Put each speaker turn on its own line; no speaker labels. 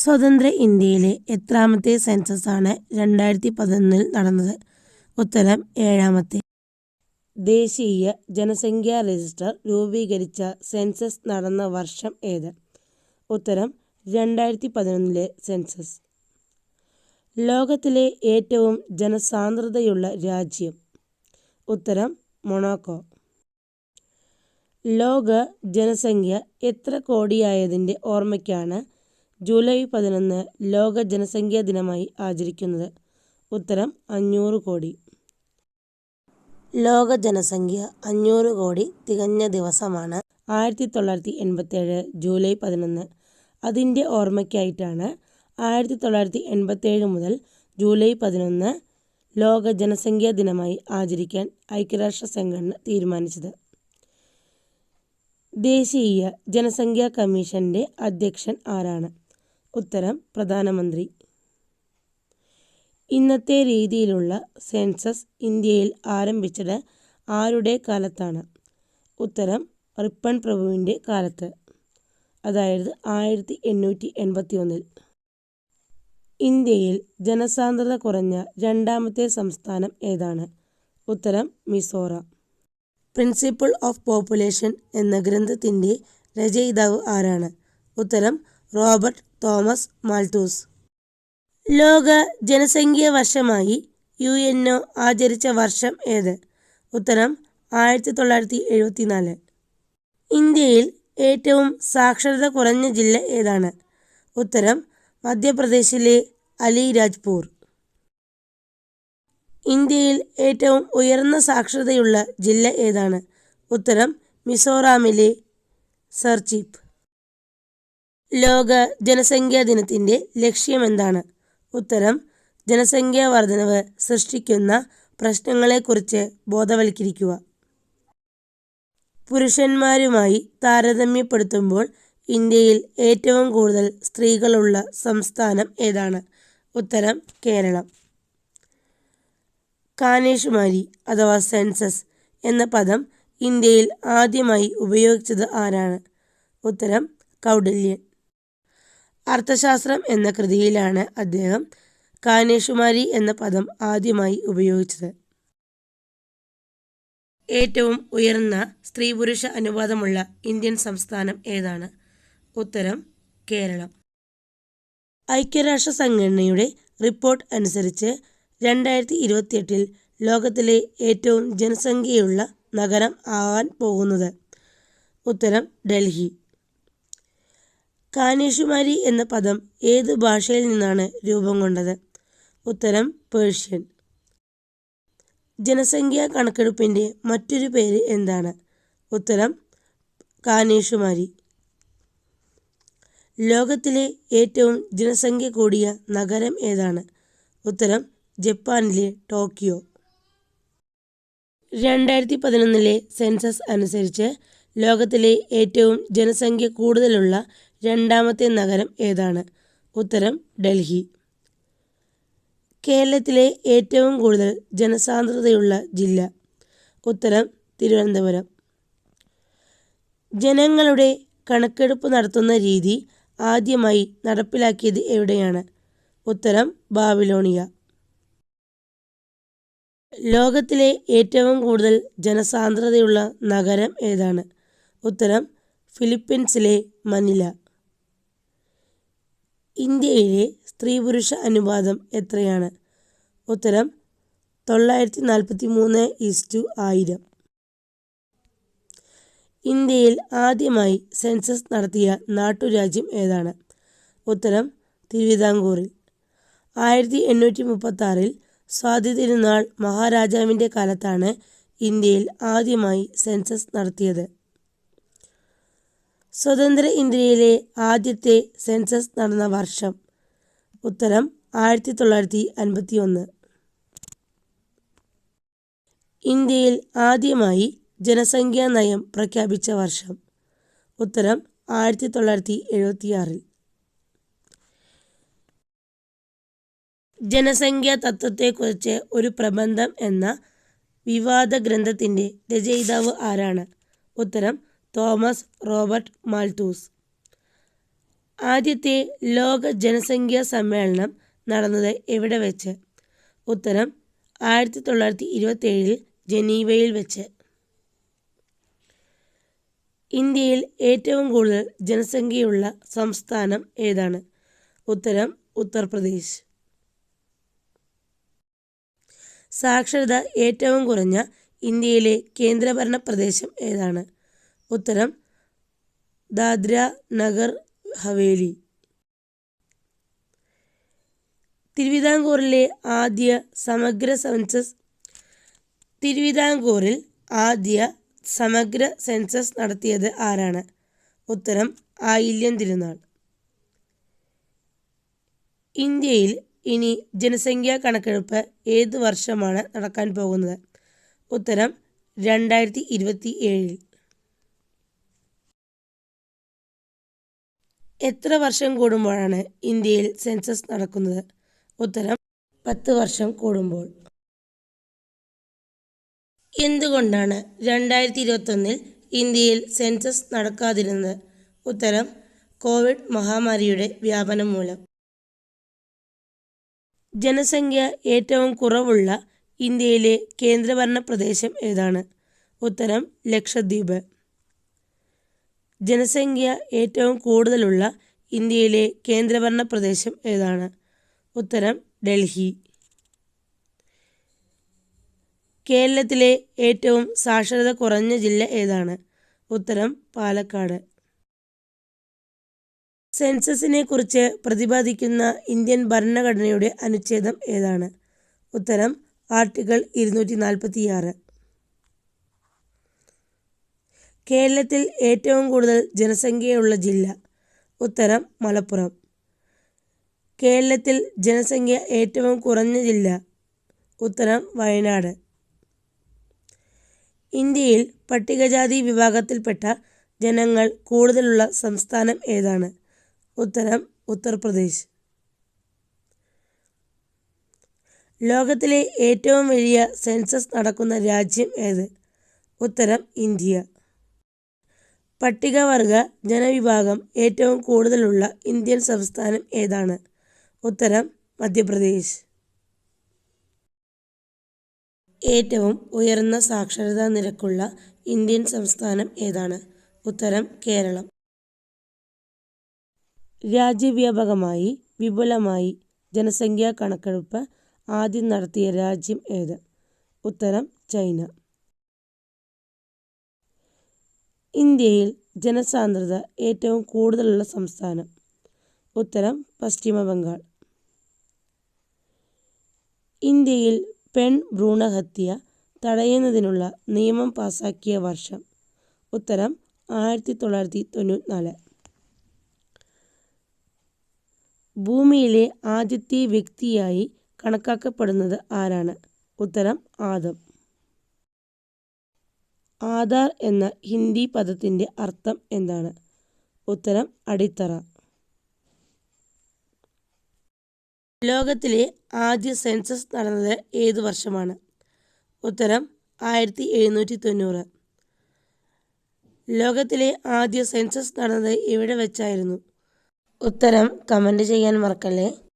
സ്വതന്ത്ര ഇന്ത്യയിലെ എത്രാമത്തെ സെൻസസാണ് രണ്ടായിരത്തി പതിനൊന്നിൽ നടന്നത്? ഉത്തരം ഏഴാമത്തെ. ദേശീയ ജനസംഖ്യാ രജിസ്റ്റർ രൂപീകരിച്ച സെൻസസ് നടന്ന വർഷം ഏത്? ഉത്തരം രണ്ടായിരത്തി പതിനൊന്നിലെ സെൻസസ്. ലോകത്തിലെ ഏറ്റവും ജനസാന്ദ്രതയുള്ള രാജ്യം. ഉത്തരം മൊണാക്കോ. ലോക ജനസംഖ്യ എത്ര കോടിയായതിന്റെ ഓർമ്മയ്ക്കാണ് ജൂലൈ പതിനൊന്ന് ലോക ജനസംഖ്യാ ദിനമായി ആചരിക്കുന്നത് ഉത്തരം അഞ്ഞൂറ് കോടി. ലോക ജനസംഖ്യ അഞ്ഞൂറ് കോടി തികഞ്ഞ ദിവസമാണ്. ആയിരത്തി തൊള്ളായിരത്തി എൺപത്തേഴ് ജൂലൈ പതിനൊന്ന്. അതിന്റെ ഓർമ്മയ്ക്കായിട്ടാണ് ആയിരത്തി തൊള്ളായിരത്തി എൺപത്തേഴ് മുതൽ ജൂലൈ പതിനൊന്ന് ലോക ജനസംഖ്യാ ദിനമായി ആചരിക്കാൻ ഐക്യരാഷ്ട്ര സംഘടന തീരുമാനിച്ചത്. ദേശീയ ജനസംഖ്യാ കമ്മീഷന്റെ അധ്യക്ഷൻ ആരാണ്? ഉത്തരം പ്രധാനമന്ത്രി. ഇന്നത്തെ രീതിയിലുള്ള സെൻസസ് ഇന്ത്യയിൽ ആരംഭിച്ചത് ആരുടെ കാലത്താണ്? ഉത്തരം റിപ്പൺ പ്രഭുവിന്റെ കാലത്ത് അതായത് ആയിരത്തി എണ്ണൂറ്റി എൺപത്തി ഒന്നിൽ ഇന്ത്യയിൽ ജനസാന്ദ്രത കുറഞ്ഞ രണ്ടാമത്തെ സംസ്ഥാനം ഏതാണ്? ഉത്തരം മിസോറാം. പ്രിൻസിപ്പിൾ ഓഫ് പോപ്പുലേഷൻ എന്ന ഗ്രന്ഥത്തിന്റെ രചയിതാവ് ആരാണ്? ഉത്തരം റോബർട്ട് തോമസ് മാൾട്ടൂസ് ലോക ജനസംഖ്യ വർഷമായി യു എൻ ഒ ആചരിച്ച വർഷം ഏത്? ഉത്തരം ആയിരത്തി തൊള്ളായിരത്തി എഴുപത്തി നാല് ഇന്ത്യയിൽ ഏറ്റവും സാക്ഷരത കുറഞ്ഞ ജില്ല ഏതാണ്? ഉത്തരം മധ്യപ്രദേശിലെ അലിരാജ്പൂർ. ഇന്ത്യയിൽ ഏറ്റവും ഉയർന്ന സാക്ഷരതയുള്ള ജില്ല ഏതാണ്? ഉത്തരം മിസോറാമിലെ സർചീപ്പ്. ലോക ജനസംഖ്യാ ദിനത്തിന്റെ ലക്ഷ്യമെന്താണ്? ഉത്തരം ജനസംഖ്യാ വർധനവ് സൃഷ്ടിക്കുന്ന പ്രശ്നങ്ങളെക്കുറിച്ച് ബോധവൽക്കരിക്കുക. പുരുഷന്മാരുമായി താരതമ്യപ്പെടുത്തുമ്പോൾ ഇന്ത്യയിൽ ഏറ്റവും കൂടുതൽ സ്ത്രീകളുള്ള സംസ്ഥാനം ഏതാണ്? ഉത്തരം കേരളം. കാനേഷുമാരി അഥവാ സെൻസസ് എന്ന പദം ഇന്ത്യയിൽ ആദ്യമായി ഉപയോഗിച്ചത് ആരാണ്? ഉത്തരം കൗഡല്യൻ അർത്ഥശാസ്ത്രം എന്ന കൃതിയിലാണ് അദ്ദേഹം കാനേഷുമാരി എന്ന പദം ആദ്യമായി ഉപയോഗിച്ചത്. ഏറ്റവും ഉയർന്ന സ്ത്രീ പുരുഷ അനുപാതമുള്ള ഇന്ത്യൻ സംസ്ഥാനം ഏതാണ്? ഉത്തരം കേരളം. ഐക്യരാഷ്ട്ര സംഘടനയുടെ റിപ്പോർട്ട് അനുസരിച്ച് രണ്ടായിരത്തി ഇരുപത്തിയെട്ടിൽ ലോകത്തിലെ ഏറ്റവും ജനസംഖ്യയുള്ള നഗരം ആവാൻ പോകുന്നത്. ഉത്തരം ഡൽഹി. കാനേഷുമാരി എന്ന പദം ഏത് ഭാഷയിൽ നിന്നാണ് രൂപം കൊണ്ടത്? ഉത്തരം പേർഷ്യൻ. ജനസംഖ്യാ കണക്കെടുപ്പിന്റെ മറ്റൊരു പേര് എന്താണ്? ഉത്തരം കാനേഷുമാരി. ലോകത്തിലെ ഏറ്റവും ജനസംഖ്യ കൂടിയ നഗരം ഏതാണ്? ഉത്തരം ജപ്പാനിലെ ടോക്കിയോ. രണ്ടായിരത്തി പതിനൊന്നിലെ സെൻസസ് അനുസരിച്ച് ലോകത്തിലെ ഏറ്റവും ജനസംഖ്യ കൂടുതലുള്ള രണ്ടാമത്തെ നഗരം ഏതാണ്? ഉത്തരം ഡൽഹി. കേരളത്തിലെ ഏറ്റവും കൂടുതൽ ജനസാന്ദ്രതയുള്ള ജില്ല. ഉത്തരം തിരുവനന്തപുരം. ജനങ്ങളുടെ കണക്കെടുപ്പ് നടത്തുന്ന രീതി ആദ്യമായി നടപ്പിലാക്കിയത് എവിടെയാണ്? ഉത്തരം ബാബിലോണിയ. ലോകത്തിലെ ഏറ്റവും കൂടുതൽ ജനസാന്ദ്രതയുള്ള നഗരം ഏതാണ്? ഉത്തരം ഫിലിപ്പീൻസിലെ മനില. ഇന്ത്യയിലെ സ്ത്രീ പുരുഷ അനുപാതം എത്രയാണ്? ഉത്തരം തൊള്ളായിരത്തി നാൽപ്പത്തി മൂന്ന് ഈസ്റ്റു ആയിരം. ഇന്ത്യയിൽ ആദ്യമായി സെൻസസ് നടത്തിയ നാട്ടുരാജ്യം ഏതാണ്? ഉത്തരം തിരുവിതാംകൂറിൽ. ആയിരത്തി എണ്ണൂറ്റി മുപ്പത്താറിൽ സ്വാതി തിരുനാൾ മഹാരാജാവിന്റെ കാലത്താണ് ഇന്ത്യയിൽ ആദ്യമായി സെൻസസ് നടത്തിയത്. സ്വതന്ത്ര ഇന്ത്യയിലെ ആദ്യത്തെ സെൻസസ് നടന്ന വർഷം. ഉത്തരം ആയിരത്തി തൊള്ളായിരത്തി അൻപത്തി ഒന്ന് ഇന്ത്യയിൽ ആദ്യമായി ജനസംഖ്യാ നയം പ്രഖ്യാപിച്ച വർഷം. ഉത്തരം ആയിരത്തി തൊള്ളായിരത്തി എഴുപത്തിയാറിൽ ജനസംഖ്യാ തത്വത്തെക്കുറിച്ച് ഒരു പ്രബന്ധം എന്ന വിവാദ ഗ്രന്ഥത്തിന്റെ രചയിതാവ് ആരാണ്? ഉത്തരം തോമസ് റോബർട്ട് മാൽത്തൂസ്. ആദ്യത്തെ ലോക ജനസംഖ്യാ സമ്മേളനം നടന്നത് എവിടെ വെച്ച്? ഉത്തരം ആയിരത്തി തൊള്ളായിരത്തി ഇരുപത്തേഴിൽ ജനീവയിൽ വെച്ച്. ഇന്ത്യയിൽ ഏറ്റവും കൂടുതൽ ജനസംഖ്യയുള്ള സംസ്ഥാനം ഏതാണ്? ഉത്തരം ഉത്തർപ്രദേശ്. സാക്ഷരത ഏറ്റവും കുറഞ്ഞ ഇന്ത്യയിലെ കേന്ദ്രഭരണ പ്രദേശം ഏതാണ്? ഉത്തരം ദാദ്ര നഗർ ഹവേലി. തിരുവിതാംകൂറിലെ ആദ്യ സമഗ്ര സെൻസസ് തിരുവിതാംകൂറിൽ ആദ്യ സമഗ്ര സെൻസസ് നടത്തിയത് ആരാണ്? ഉത്തരം ആയില്യം തിരുനാൾ. ഇന്ത്യയിൽ ഇനി ജനസംഖ്യാ കണക്കെടുപ്പ് ഏത് വർഷമാണ് നടക്കാൻ പോകുന്നത്? ഉത്തരം രണ്ടായിരത്തി ഇരുപത്തി ഏഴിൽ. എത്ര വർഷം കൂടുമ്പോഴാണ് ഇന്ത്യയിൽ സെൻസസ് നടക്കുന്നത്? ഉത്തരം പത്ത് വർഷം കൂടുമ്പോൾ. എന്തുകൊണ്ടാണ് രണ്ടായിരത്തി ഇരുപത്തൊന്നിൽ ഇന്ത്യയിൽ സെൻസസ് നടക്കാതിരുന്നത്? ഉത്തരം കോവിഡ് മഹാമാരിയുടെ വ്യാപനം മൂലം. ജനസംഖ്യ ഏറ്റവും കുറവുള്ള ഇന്ത്യയിലെ കേന്ദ്രഭരണ പ്രദേശം ഏതാണ്? ഉത്തരം ലക്ഷദ്വീപ്. ജനസംഖ്യ ഏറ്റവും കൂടുതലുള്ള ഇന്ത്യയിലെ കേന്ദ്രഭരണ പ്രദേശം ഏതാണ്? ഉത്തരം ഡൽഹി. കേരളത്തിലെ ഏറ്റവും സാക്ഷരത കുറഞ്ഞ ജില്ല ഏതാണ്? ഉത്തരം പാലക്കാട്. സെൻസസിനെ കുറിച്ച് പ്രതിപാദിക്കുന്ന ഇന്ത്യൻ ഭരണഘടനയുടെ അനുച്ഛേദം ഏതാണ്? ഉത്തരം ആർട്ടിക്കിൾ ഇരുന്നൂറ്റി നാൽപ്പത്തിയാറ് കേരളത്തിൽ ഏറ്റവും കൂടുതൽ ജനസംഖ്യയുള്ള ജില്ല. ഉത്തരം മലപ്പുറം. കേരളത്തിൽ ജനസംഖ്യ ഏറ്റവും കുറഞ്ഞ ജില്ല. ഉത്തരം വയനാട്. ഇന്ത്യയിൽ പട്ടികജാതി വിഭാഗത്തിൽപ്പെട്ട ജനങ്ങൾ കൂടുതലുള്ള സംസ്ഥാനം ഏതാണ്? ഉത്തരം ഉത്തർപ്രദേശ്. ലോകത്തിലെ ഏറ്റവും വലിയ സെൻസസ് നടക്കുന്ന രാജ്യം ഏത്? ഉത്തരം ഇന്ത്യ. പട്ടികവർഗ ജനവിഭാഗം ഏറ്റവും കൂടുതലുള്ള ഇന്ത്യൻ സംസ്ഥാനം ഏതാണ്? ഉത്തരം മധ്യപ്രദേശ്. ഏറ്റവും ഉയർന്ന സാക്ഷരതാ നിരക്കുള്ള ഇന്ത്യൻ സംസ്ഥാനം ഏതാണ്? ഉത്തരം കേരളം. രാജ്യവ്യാപകമായി വിപുലമായി ജനസംഖ്യാ കണക്കെടുപ്പ് ആദ്യം നടത്തിയ രാജ്യം ഏത്? ഉത്തരം ചൈന. ഇന്ത്യയിൽ ജനസാന്ദ്രത ഏറ്റവും കൂടുതലുള്ള സംസ്ഥാനം. ഉത്തരം പശ്ചിമ ബംഗാൾ. ഇന്ത്യയിൽ പെൺ ഭ്രൂണഹത്യ തടയുന്നതിനുള്ള നിയമം പാസാക്കിയ വർഷം. ഉത്തരം ആയിരത്തി തൊള്ളായിരത്തി തൊണ്ണൂറ്റിനാല് ഭൂമിയിലെ ആദ്യത്തെ വ്യക്തിയായി കണക്കാക്കപ്പെടുന്നത് ആരാണ്? ഉത്തരം ആദം. ആധാർ എന്ന ഹിന്ദി പദത്തിന്റെ അർത്ഥം എന്താണ്? ഉത്തരം അടിത്തറ. ലോകത്തിലെ ആദ്യ സെൻസസ് നടന്നത് ഏത് വർഷമാണ്? ഉത്തരം ആയിരത്തി എഴുന്നൂറ്റി തൊണ്ണൂറ് ലോകത്തിലെ ആദ്യ സെൻസസ് നടന്നത് എവിടെ വെച്ചായിരുന്നു? ഉത്തരം കമന്റ് ചെയ്യാൻ മറക്കല്ലേ?